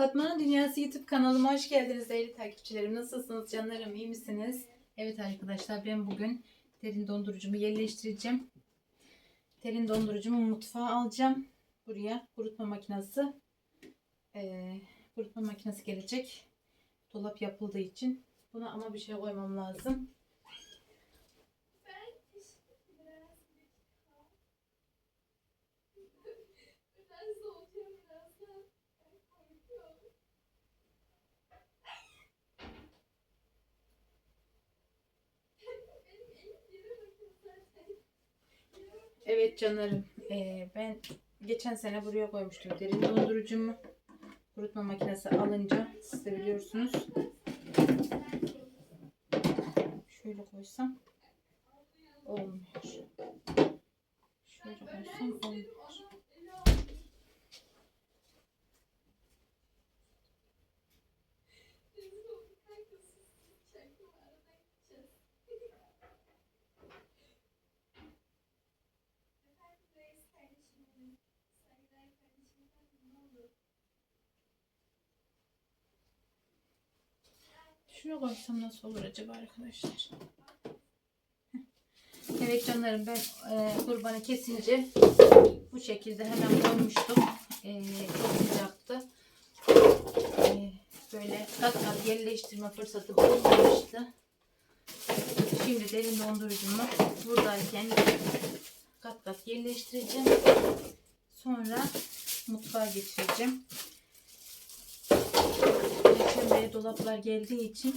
Fatma'nın Dünyası YouTube kanalıma hoş geldiniz değerli takipçilerim. Nasılsınız canlarım iyi misiniz? Evet arkadaşlar ben bugün derin dondurucumu yerleştireceğim. Derin dondurucumu mutfağa alacağım. Buraya kurutma makinesi. Ee, kurutma makinesi gelecek. Dolap yapıldığı için. Buna ama bir şey koymam lazım. Evet canlarım. ee, ben geçen sene buraya koymuştum derin dondurucumu. Kurutma makinesi alınca siz de biliyorsunuz. Şöyle koysam olmuyor. Şöyle koysam olmuyor. Şunu koysam nasıl olur acaba arkadaşlar? Evet canlarım ben e, kurbanı kesince bu şekilde hemen koymuştum. E, çok sıcaktı. E, böyle kat kat yerleştirme fırsatı bulunmamıştı. Şimdi derin dondurucumu buradayken kat kat yerleştireceğim. Sonra mutfağa geçireceğim. Dolaplar geldiği için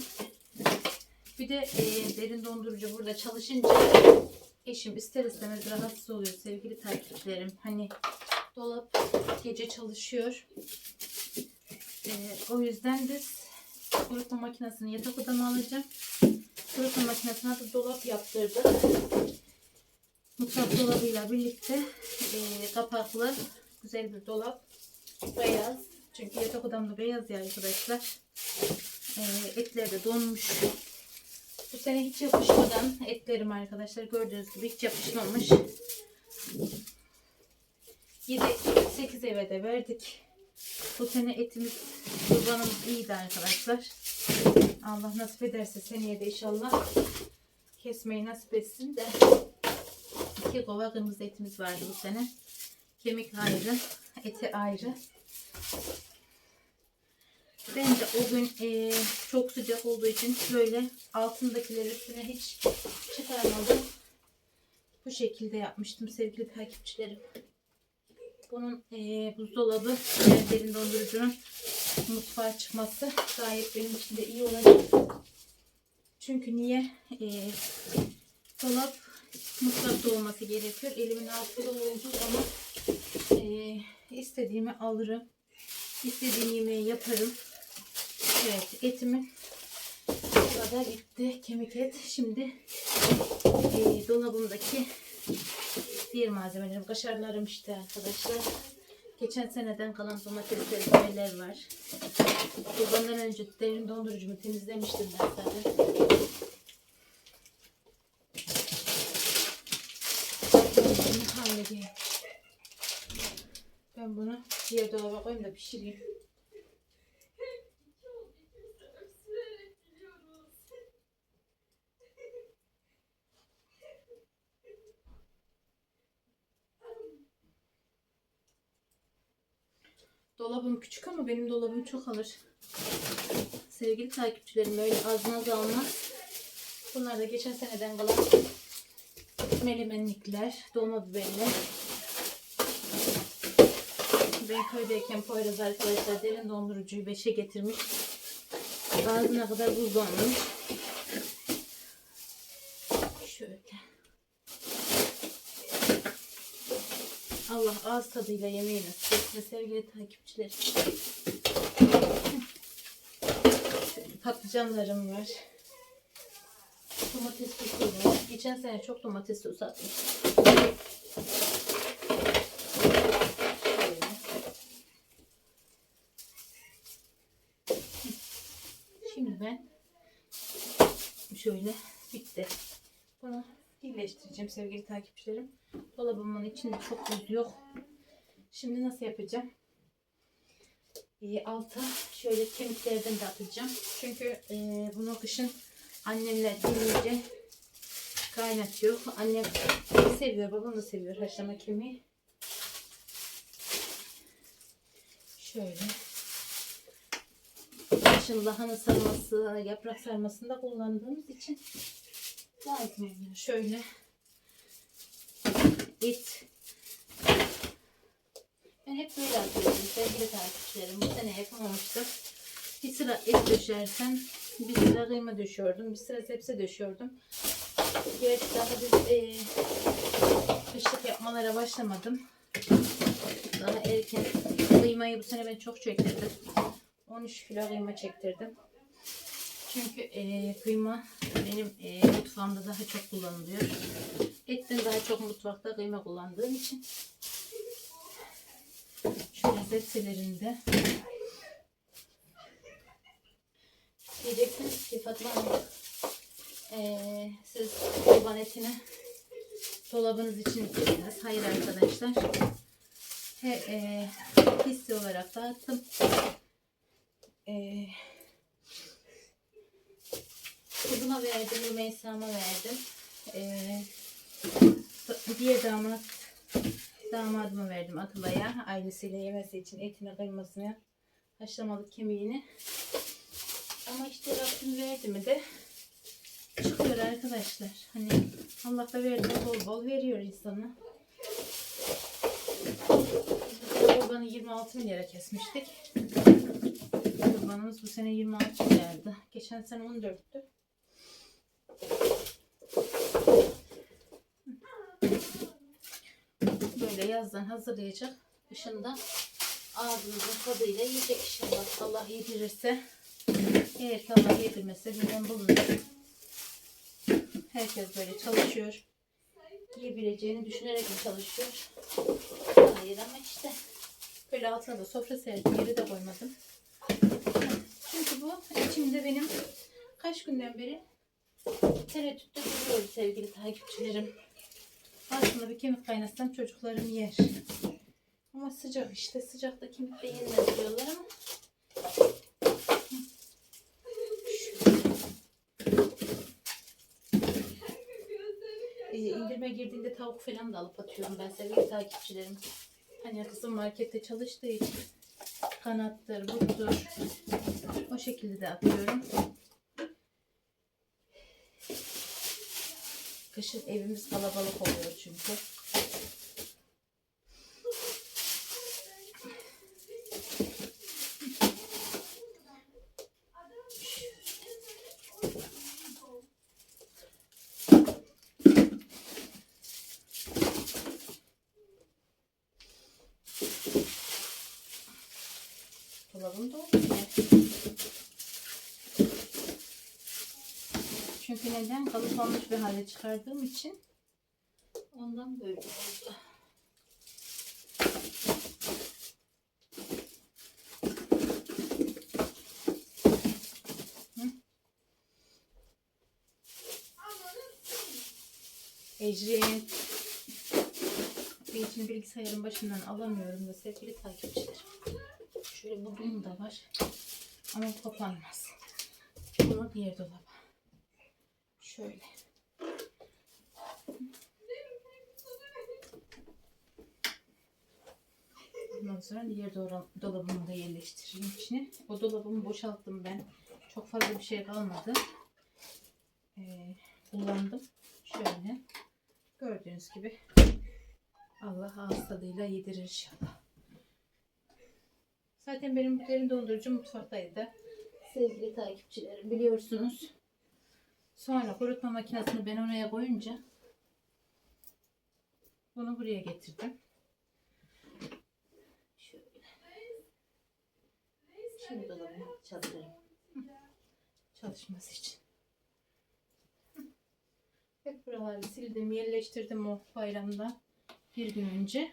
bir de e, derin dondurucu burada çalışınca eşim ister istemez rahatsız oluyor sevgili takipçilerim. Hani dolap gece çalışıyor. E, o yüzden de kurutma makinesini yatak odama alacağım. Kurutma makinesine de dolap yaptırdık. Mutfak dolabıyla birlikte e, kapaklı güzel bir dolap. Beyaz. Çünkü yatak odamda beyaz ya arkadaşlar. Ee, etler de donmuş. Bu sene hiç yapışmadan etlerim arkadaşlar gördüğünüz gibi hiç yapışmamış. 7-8 eve de verdik. Bu sene etimiz kurbanımız iyiydi arkadaşlar. Allah nasip ederse seneye de inşallah kesmeyi nasip etsin de iki kova kırmızı etimiz vardı bu sene. Kemik ayrı, eti ayrı. Ben de o gün e, çok sıcak olduğu için böyle altındakileri üstüne hiç çıkarmadım. Bu şekilde yapmıştım sevgili takipçilerim. Bunun e, buzdolabı yani derin dondurucunun mutfağa çıkması gayet benim için de iyi olacak. Çünkü niye? E, dolap mutfakta olması gerekiyor. Elimin altında olduğu zaman e, istediğimi alırım. İstediğim yemeği yaparım. Evet etimin bu kadar bitti. Kemik et. Şimdi e, dolabımdaki diğer malzemelerim. Kaşarlarım işte arkadaşlar. Geçen seneden kalan domatesler, biberler var. Kurbandan önce derin dondurucumu temizlemiştim ben zaten. Bunu halledeyim. Ben bunu diğer dolaba koyayım da pişireyim. Dolabım küçük ama benim dolabım çok alır. Sevgili takipçilerim öyle az naz almaz. Bunlar da geçen seneden kalan melemenlikler, dolma biberler. Ben köydeyken Poyraz arkadaşlar derin dondurucuyu 5'e getirmiş. Ağzına kadar buzlanmış. Şöyle. Allah ağız tadıyla yemeği nasip etsin sevgili takipçilerim. Şöyle patlıcanlarım var. Domates sosu var. Geçen sene çok domates sosu atmıştım. Şöyle. Şimdi ben şöyle bitti. Bunu birleştireceğim sevgili takipçilerim. Dolabımın içinde çok buz yok. Şimdi nasıl yapacağım? e, alta şöyle kemiklerden de atacağım. Çünkü e, bunu kışın annemler gelince kaynatıyor. Annem seviyor, babam da seviyor haşlama kemiği. Şöyle. Kışın lahana sarması, yaprak sarmasında kullandığımız için lazım. Şöyle et. Ben hep böyle atıyorum sevgili takipçilerim. Bu sene yapamamıştım. Bir sıra et döşersen bir sıra kıyma döşüyordum. Bir sıra sebze döşüyordum. Gerçi daha biz e, kışlık yapmalara başlamadım. Daha erken kıymayı bu sene ben çok çektirdim. 13 kilo kıyma çektirdim. Çünkü e, kıyma benim e, mutfağımda daha çok kullanılıyor. Etten daha çok mutfakta kıyma kullandığım için şöyle zepselerinde diyeceksiniz ki Fatma e, siz kurban etini dolabınız için koydunuz? Hayır arkadaşlar. He, e, hissi olarak dağıttım. E, kızıma verdim, Rümeysa'ma verdim. E, diğer damat damadıma verdim Atıla'ya. Ailesiyle yemesi için etini, kıymasını, haşlamalık kemiğini. Ama işte Rabbim verdi mi de çıkıyor arkadaşlar. Hani Allah da verdi bol bol veriyor insana. Kurbanı 26 milyara kesmiştik. Kurbanımız bu sene 26 milyardı. Geçen sene 14'tü. Böyle yazdan hazırlayacak. Kışında ağzımızın tadıyla yiyecek inşallah. Allah yedirirse. Eğer ki Allah yedirmezse bizden bulunur. Herkes böyle çalışıyor. Yiyebileceğini düşünerek mi çalışıyor? Hayır ama işte. Böyle altına da sofra serdim. Yeri de koymadım. Çünkü bu içimde benim kaç günden beri tereddütte duruyor sevgili takipçilerim. Aslında bir kemik kaynatsam çocuklarım yer. Ama sıcak işte. Sıcakta kemik de yenmez diyorlar ama. Ee, girdiğinde tavuk falan da alıp atıyorum ben sevgili takipçilerim. Hani kızım markette çalıştığı için kanattır, buttur. O şekilde de atıyorum. Kışın evimiz kalabalık oluyor çünkü. Dolabım doldu. Çünkü neden? Kalıplanmış bir hale çıkardığım için ondan böyle oldu. Ecrin. İçin bilgisayarın başından alamıyorum da sevgili takipçiler. Şöyle bugün da var. Ama kapanmaz. Bunu diğer dolaba. Şöyle. Ondan sonra diğer dola- dolabımı da yerleştireyim içine. O dolabımı boşalttım ben. Çok fazla bir şey kalmadı. Ee, kullandım. Şöyle. Gördüğünüz gibi. Allah ağız tadıyla yedirir inşallah. Zaten benim derin dondurucu mutfaktaydı. Sevgili takipçilerim biliyorsunuz. Sonra kurutma makinesini ben oraya koyunca bunu buraya getirdim. Şöyle. Şimdi dolabımı çalıştırayım. Çalışması için. Hep buraları sildim, yerleştirdim o bayramda bir gün önce.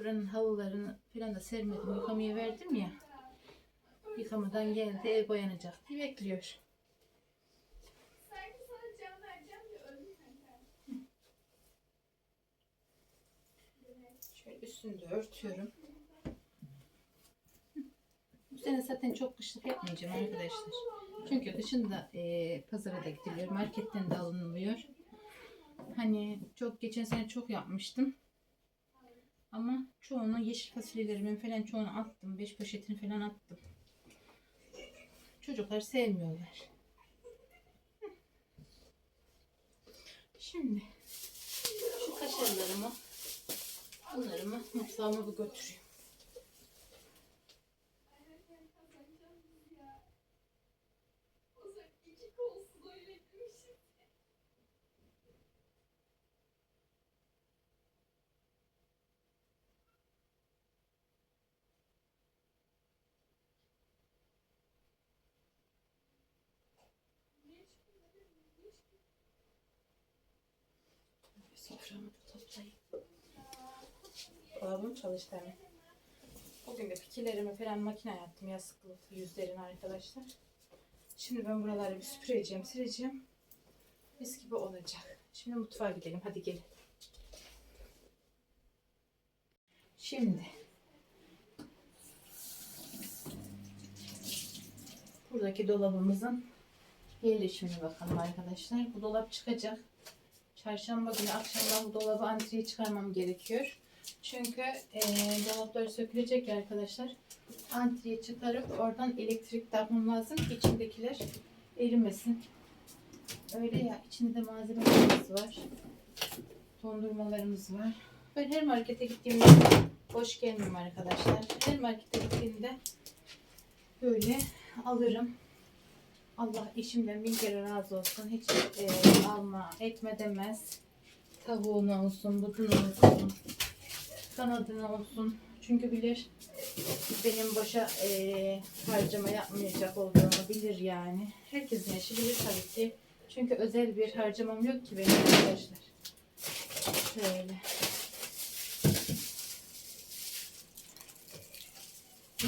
Buranın halılarını falan da sermedim, yıkamaya verdim ya. Yıkamadan geldi, ev boyanacak diye bekliyor. Şöyle üstünü de örtüyorum. sene zaten çok kışlık yapmayacağım arkadaşlar. Çünkü kışın da e, pazara da gidiliyor. Marketten de alınmıyor. Hani çok geçen sene çok yapmıştım. Ama çoğunu yeşil fasulyelerimin falan çoğunu attım. Beş poşetini falan attım. Çocuklar sevmiyorlar. Şimdi şu kaşarlarımı bunlarımı mutfağıma bir götüreyim. Dolabım çalıştı hemen. Bugün de fikirlerimi falan makine yaptım yastıklı yüzlerin arkadaşlar. Şimdi ben buraları bir süpüreceğim, sileceğim. Mis gibi olacak. Şimdi mutfağa gidelim. Hadi gelin. Şimdi buradaki dolabımızın yerleşimine bakalım arkadaşlar. Bu dolap çıkacak. Çarşamba günü akşamdan bu dolabı antreye çıkarmam gerekiyor. Çünkü eee dolaplar sökülecek ya arkadaşlar. Antreye çıkarıp oradan elektrik takmam lazım ki içindekiler erimesin. Öyle ya içinde de malzemelerimiz var. Dondurmalarımız var. Ben her markete gittiğimde boş gelmem arkadaşlar. Her markete gittiğimde böyle alırım. Allah işimden bin kere razı olsun. Hiç e, alma etme demez. Tavuğuna olsun, buduna olsun, kanadına olsun. Çünkü bilir benim boşa e, harcama yapmayacak olduğumu bilir yani. Herkesin eşi bilir tabii ki. Çünkü özel bir harcamam yok ki benim arkadaşlar. Şöyle.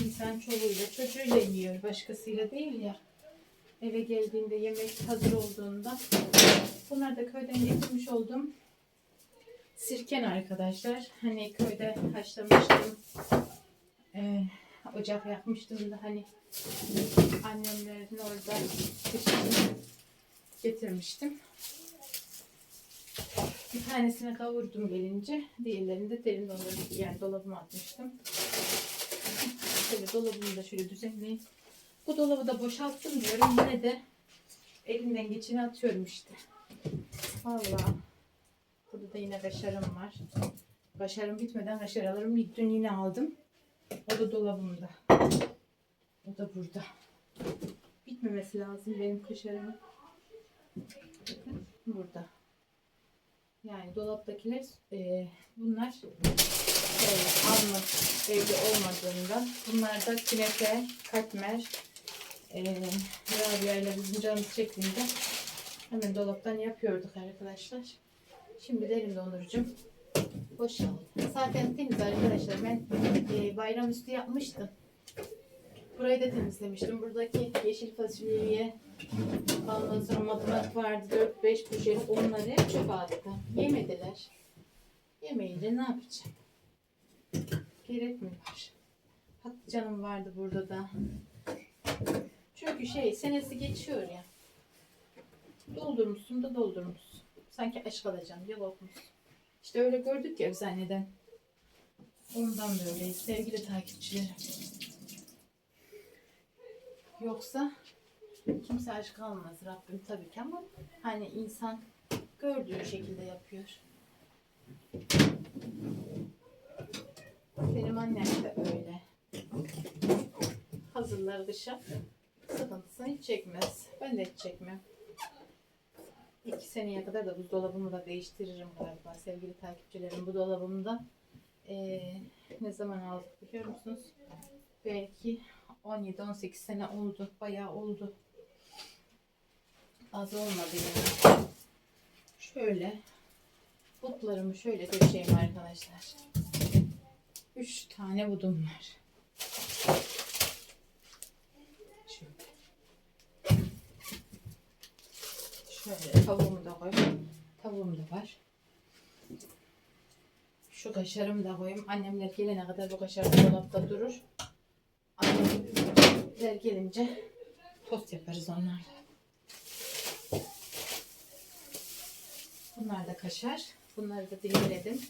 İnsan çoluğuyla çocuğuyla yiyor. Başkasıyla değil ya eve geldiğinde yemek hazır olduğunda bunlar da köyden getirmiş olduğum sirken arkadaşlar. Hani köyde haşlamıştım. Ee, ocak yakmıştım da hani annemlerin orada getirmiştim. Bir tanesini kavurdum gelince. Diğerlerini de derin dondurucu yani dolabıma atmıştım. Şöyle dolabımı da şöyle düzenleyeyim. Bu dolabı da boşalttım diyorum. Yine de elimden geçeni atıyorum işte. Vallahi. Burada da yine kaşarım var. Kaşarım bitmeden kaşar alırım. Bir dün yine aldım. O da dolabımda. O da burada. Bitmemesi lazım benim kaşarımın. Burada. Yani dolaptakiler e, bunlar e, almak evde olmadığından. Bunlar da künefe, katmer, e, Rabia ile bizim canımız çektiğinde hemen dolaptan yapıyorduk arkadaşlar. Şimdi derin dondurucum boşaldı. Zaten temiz arkadaşlar. Ben e, bayram üstü yapmıştım. Burayı da temizlemiştim. Buradaki yeşil fasulyeyi ondan sonra matematik vardı. 4-5 poşet onları hep çöpe attım. Yemediler. Yemeyince ne yapacağım? Gerek mi var? Patlıcanım vardı burada da. Çünkü şey senesi geçiyor ya. Doldurmuşsun da doldurmuşsun. Sanki aşk alacağım diye korkmuşsun. İşte öyle gördük ya eczaneden. Ondan böyleyiz sevgili takipçilerim. Yoksa kimse aşk almaz Rabbim tabii ki ama hani insan gördüğü şekilde yapıyor. Benim annem de öyle. Hazırlar dışa. Sıkıntısını hiç çekmez. Ben de hiç çekmem. İki seneye kadar da buzdolabımı da değiştiririm galiba sevgili takipçilerim. Bu dolabımda eee, ne zaman aldık biliyor musunuz? Belki 17-18 sene oldu. Bayağı oldu. Az olmadı yani. Şöyle butlarımı şöyle döşeyim arkadaşlar. 3 tane budum var. Şöyle. Şöyle tavuğumu da koy. Tavuğum da var. Şu kaşarımı da koyayım. Annemler gelene kadar bu kaşar dolapta durur. Annem Bizimkiler gelince tost yaparız onlarla. Bunlar da kaşar. Bunları da dilimledim.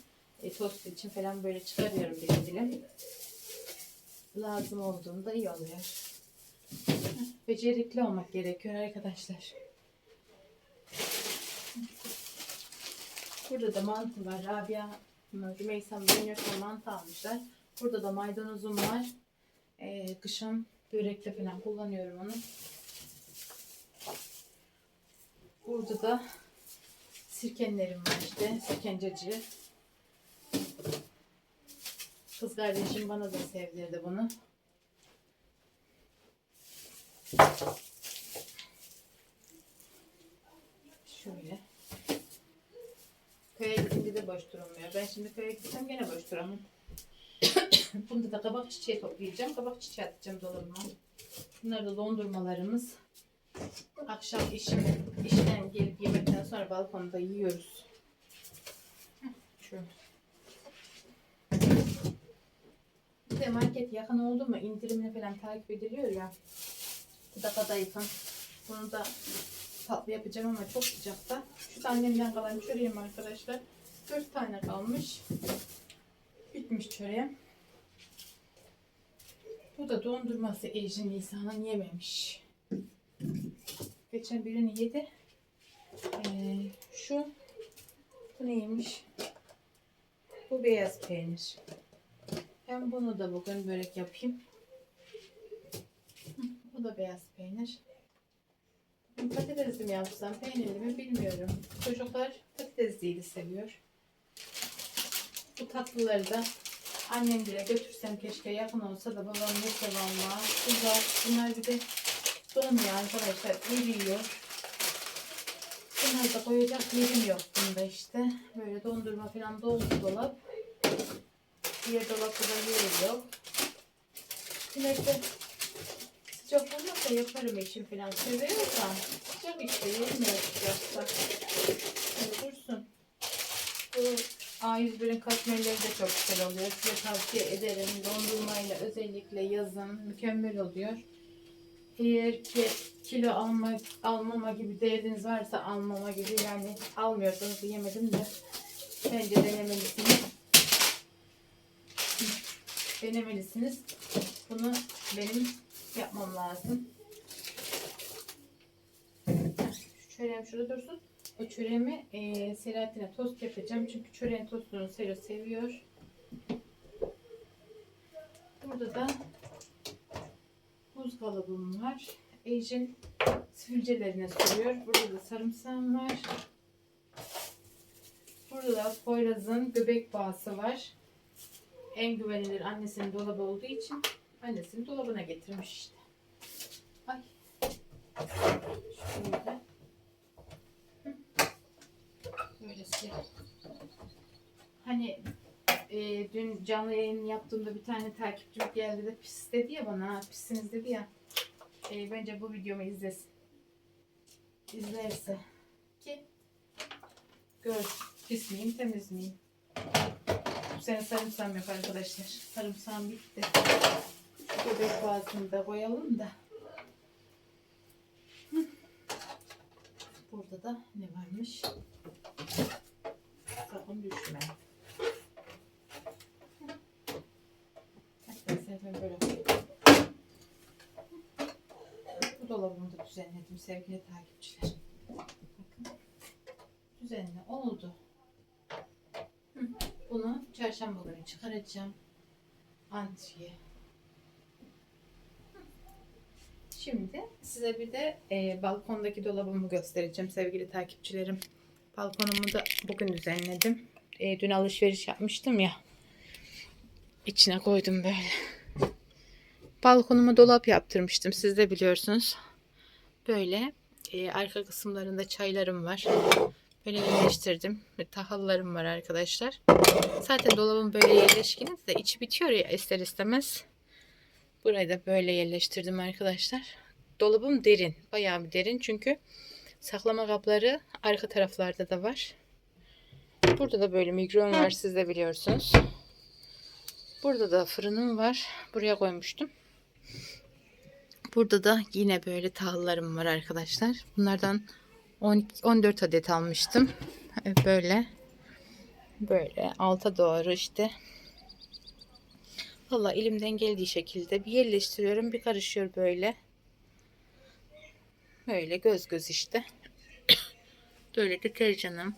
E, tost için falan böyle çıkarıyorum dilim dilim. Lazım olduğunda iyi oluyor. Becerikli olmak gerekiyor arkadaşlar. Burada da mantı var. Rabia, Rümeysa'm, Dönüyorsa mantı almışlar. Burada da maydanozum var. Ee, kışın börekte falan kullanıyorum onu. Burada da sirkenlerim var işte. Sirkencacı. Kız kardeşim bana da sevdirdi bunu. Şöyle. Köye gidince de boş durulmuyor. Ben şimdi köye gitsem gene boş duramam. Bunda da kabak çiçeği toplayacağım. Kabak çiçeği atacağım dolabıma. Bunlar da dondurmalarımız. Akşam işim, işten gelip yemekten sonra balkonda yiyoruz. Şöyle. Bir de market yakın oldu mu indirimle falan takip ediliyor ya. Bu da kadayıfım. Bunu da tatlı yapacağım ama çok sıcakta. Şu da annemden kalan çöreğim arkadaşlar. 4 tane kalmış. Bitmiş çöreğim. Bu da dondurması Ejin Nisa'nın yememiş. Geçen birini yedi. Ee, şu bu neymiş? Bu beyaz peynir. Ben bunu da bugün börek yapayım. Bu da beyaz peynir. Patatesli mi yapsam, peynirli mi bilmiyorum. Çocuklar patatesliyi seviyor. Bu tatlıları da annem bile götürsem keşke yakın olsa da babam yese valla. Güzel. Bunlar bir de donmuyor arkadaşlar. Eriyor. Bunları da koyacak yerim yok bunda işte. Böyle dondurma falan doldu dolap. Diğer dolapta da yer yok. Yemekte sıcak olmazsa yaparım eşim falan. Seviyorsa sıcak işte yemiyor sıcaksa. Böyle dursun. Bu A101'in katmerleri de çok güzel oluyor. Size tavsiye ederim. Dondurmayla özellikle yazın mükemmel oluyor. Eğer ki kilo alma, almama gibi derdiniz varsa almama gibi yani almıyorsanız yemedim de bence denemelisiniz. Denemelisiniz. Bunu benim yapmam lazım. Çöreğim şurada dursun. O çöreğimi e, Selahattin'e tost yapacağım. Çünkü çöreğin tostunu Selo seviyor. Burada da buz kalıbım var. Ejin sivilcelerine sürüyor. Burada da sarımsağım var. Burada da Poyraz'ın göbek bağısı var. En güvenilir annesinin dolabı olduğu için annesinin dolabına getirmiş işte. Ay. Şöyle. Hani e, dün canlı yayın yaptığımda bir tane takipçim geldi de pis dedi ya bana. "Ha, Pissiniz dedi ya. E, bence bu videomu izlesin. İzlerse. Ki gör pis miyim temiz miyim. Bu sene sarımsağım yok arkadaşlar. Sarımsağım bitti. Göbek bazını da koyalım da. Burada da ne varmış? Sakın düşme. Bu dolabımı da düzenledim sevgili takipçiler. Bakın. Düzenli oldu. Bunu çarşamba günü çıkaracağım. Antriye. Şimdi size bir de e, balkondaki dolabımı göstereceğim sevgili takipçilerim. Balkonumu da bugün düzenledim. E, dün alışveriş yapmıştım ya. İçine koydum böyle. Balkonuma dolap yaptırmıştım. Siz de biliyorsunuz. Böyle e, arka kısımlarında çaylarım var. Böyle yerleştirdim. Ve Tahıllarım var arkadaşlar. Zaten dolabım böyle yerleşkiniz de içi bitiyor ya ister istemez. Burayı da böyle yerleştirdim arkadaşlar. Dolabım derin. Bayağı bir derin çünkü saklama kapları arka taraflarda da var. Burada da böyle migron var siz de biliyorsunuz. Burada da fırınım var. Buraya koymuştum. Burada da yine böyle tahıllarım var arkadaşlar. Bunlardan 12, 14 adet almıştım. E, Böyle. Böyle alta doğru işte. Valla elimden geldiği şekilde bir yerleştiriyorum. Bir karışıyor böyle. Böyle göz göz işte. Böyle deterjanım.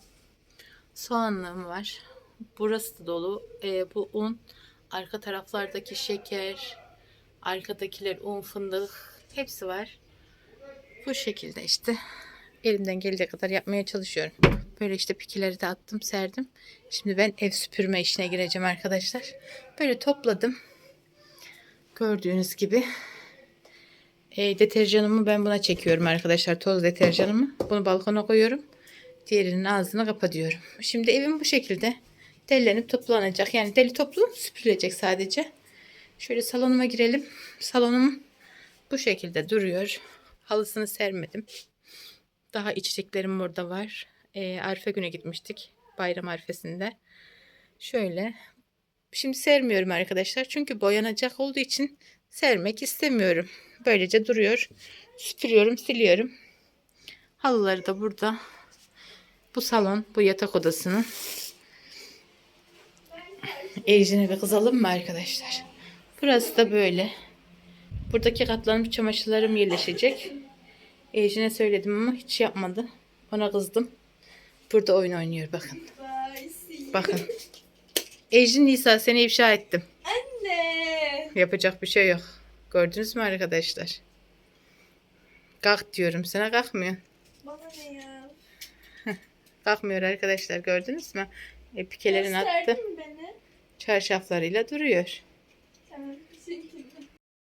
Soğanlığım var. Burası da dolu. E, bu un. Arka taraflardaki şeker. Arkadakiler un, fındık. Hepsi var. Bu şekilde işte. Elimden geldiği kadar yapmaya çalışıyorum. Böyle işte pikileri de attım, serdim. Şimdi ben ev süpürme işine gireceğim arkadaşlar. Böyle topladım. Gördüğünüz gibi. E, deterjanımı ben buna çekiyorum arkadaşlar. Toz deterjanımı. Bunu balkona koyuyorum. Diğerinin ağzını kapatıyorum. Şimdi evim bu şekilde dellenip toplanacak. Yani deli toplu süpürülecek sadece. Şöyle salonuma girelim. Salonum bu şekilde duruyor. Halısını sermedim. Daha içeceklerim burada var. E, Arife güne gitmiştik. Bayram arifesinde. Şöyle. Şimdi sermiyorum arkadaşlar. Çünkü boyanacak olduğu için sermek istemiyorum. Böylece duruyor. Süpürüyorum, siliyorum. Halıları da burada. Bu salon, bu yatak odasının. Ejine bir kızalım mı arkadaşlar? Burası da böyle. Buradaki katlanmış çamaşırlarım yerleşecek. Ejine söyledim ama hiç yapmadı. Ona kızdım. Burada oyun oynuyor bakın. Bakın. Ejin Nisa seni ifşa ettim. Anne. Yapacak bir şey yok. Gördünüz mü arkadaşlar? Kalk diyorum sana kalkmıyor. Bana ne ya? Kalkmıyor arkadaşlar gördünüz mü? E, pikelerini attı. Gösterdin mi beni? Çarşaflarıyla duruyor. Tamam.